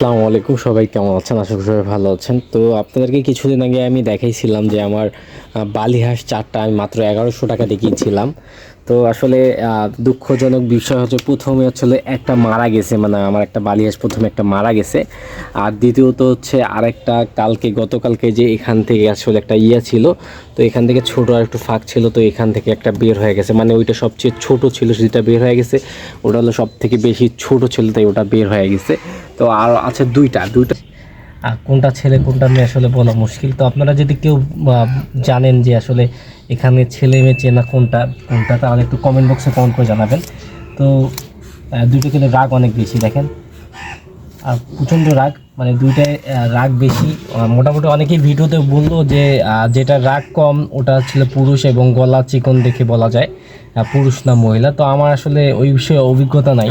আসসালামু আলাইকুম, সবাই কেমন আছেন? আশা করি সবাই ভালো আছেন। তো আপনাদেরকে কিছুদিন আগে আমি দেখাইছিলাম যে আমার বালিহাঁস বালি হাঁস চারটা আমি মাত্র এগারোশো টাকা দেখিয়েছিলাম তো আসলে দুঃখজনক বিষয় হচ্ছে প্রথমে আসলে একটা মারা গেছে মানে আমার একটা বালি হাঁস প্রথমে একটা মারা গেছে। আর দ্বিতীয়ত হচ্ছে আরেকটা, কালকে, গতকালকে যে এখান থেকে আসলে একটা ইয়ে ছিল, তো এখান থেকে ছোট আর একটু ফাঁক ছিল, তো এখান থেকে একটা বের হয়ে গেছে। মানে ওইটা সবচেয়ে ছোট ছিল, সেটা বের হয়ে গেছে। ওটা হলো সব থেকে বেশি ছোট ছিল, তাই ওটা বের হয়ে গেছে। তো আর আছে দুইটা দুইটা কোনটা ছেলে কোনটা মেয়ে আসলে বলা মুশকিল। তো আপনারা যদি কেউ জানেন যে আসলে এখানে ছেলে মেয়ে চেনা কোনটা কোনটা তাহলে একটু কমেন্ট বক্সে কমেন্ট করে জানাবেন। তো দুটো কিন্তু রাগ অনেক বেশি দেখেন। আর প্রচণ্ড রাগ মানে দুইটায় আহ, রাগ বেশি। মোটামুটি অনেকেই ভিডিওতে বলল যে যেটা রাগ কম ওটা ছিল পুরুষ এবং গলা চিকন দেখে বলা যায় পুরুষ না মহিলা। তো আমার আসলে ওই বিষয়ে অভিজ্ঞতা নাই।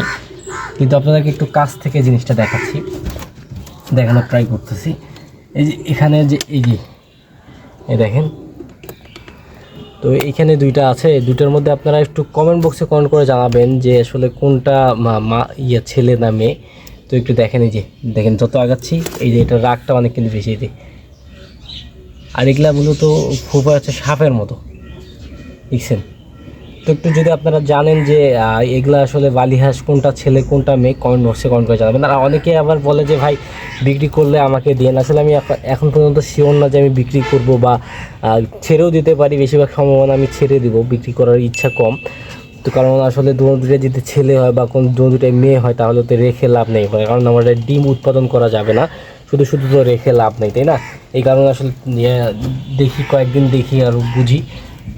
কিন্তু আপনাদেরকে একটু কাছ থেকে জিনিসটা দেখাচ্ছি। দেখানোর ট্রাই করতেছি। এই যে এখানে যে, এই যে, এই দেখেন। তো এখানে দুইটা আছে দুইটার মধ্যে আপনারা একটু কমেন্ট বক্সে কমেন্ট করে জানাবেন যে আসলে কোনটা মা- ইয়ে ছেলে না মেয়ে। তো একটু দেখেন এই যে, দেখেন যত আগাচ্ছি, এই যে এটা রাগটা অনেক কিন্তু বেশি যে। আর এগুলা মূলত খুব আছে সাপের মতো। দেখছেন? তো একটু যদি আপনারা জানেন যে এগুলা আসলে বালিহাঁস কোনটা ছেলে কোনটা মেয়ে কমেন্ট বক্সে কমেন্ট করে জানাবেন। আর অনেকে আবার বলে যে ভাই বিক্রি করলে আমাকে দিন। আসলে আমি এখন পর্যন্ত শিওর না যে আমি বিক্রি করব বা ছেড়েও দিতে পারি। বেশিরভাগ সম্ভাবনা আমি ছেড়ে দিব বিক্রি করার ইচ্ছা কম। তো কারণ আসলে দু দুটো যদি ছেলে হয় বা কোন দু দুটাই মেয়ে হয় তাহলে তো রেখে লাভ নেই। কারণ আমাদের ডিম উৎপাদন করা যাবে না। শুধু শুধু তো রেখে লাভ নেই তাই না? এই কারণে আসলে ইয়ে, দেখি কয়েকদিন দেখি আর বুঝি।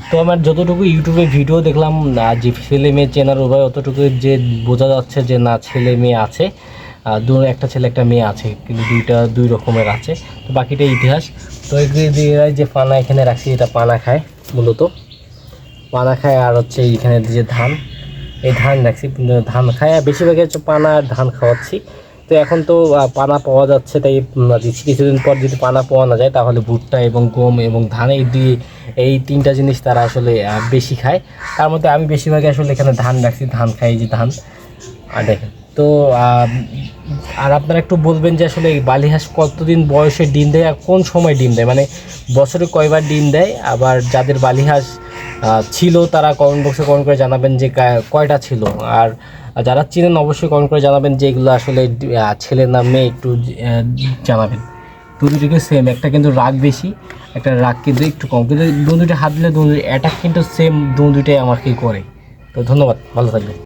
তো আমার যতটুকু ইউটিউবে ভিডিও দেখলাম, না, যে ছেলে মেয়ে চেনার উভয় অতটুকু যে বোঝা যাচ্ছে যে, না, ছেলে মেয়ে আছে দু, একটা ছেলে, একটা মেয়ে আছে, কিন্তু দুইটা, দুই রকমের আছে, তো বাকিটা ইতিহাস। তো যে পানা এখানে রাখছি এটা পানা খায় মূলত। পানা খায় আর হচ্ছে এইখানে যে ধান, এই ধান রাখছি, ধান খায় বেশিরভাগই হচ্ছে পানা আর ধান খাওয়াচ্ছি। তো এখন তো পানা পাওয়া যাচ্ছে, তাই কিছুদিন পর যদি পানা পাওয়া না যায়, তাহলে ভুট্টা এবং গম এবং ধান এই দুই, এই তিনটা জিনিস তারা আসলে বেশি খায়। তার মধ্যে আমি বেশিরভাগই আসলে এখানে ধান রাখছি, ধান খাই যে ধান। আর দেখেন, তো আর আপনারা একটু বলবেন যে আসলে এই বালিহাঁস কতদিন বয়সে ডিম দেয় আর কোন সময় ডিম দেয়? মানে বছরে কয়বার ডিম দেয়? আবার যাদের বালিহাঁস ছিল তারা কমেন্ট বক্সে কমেন্ট করে জানাবেন যে কয়টা ছিল? আর যারা চিনেন অবশ্যই কমেন্ট করে জানাবেন যে এগুলো আসলে ছেলে না মেয়ে একটু জানাবেন। দুটোকে সেম একটা কিন্তু রাগ বেশি, একটা রাগ কিন্তু একটু কম। কিন্তু দুটো হাত দিলে দু অ্যাটাক কিন্তু সেম দু আমার আমাকে করে। তো ধন্যবাদ, ভালো থাকবেন।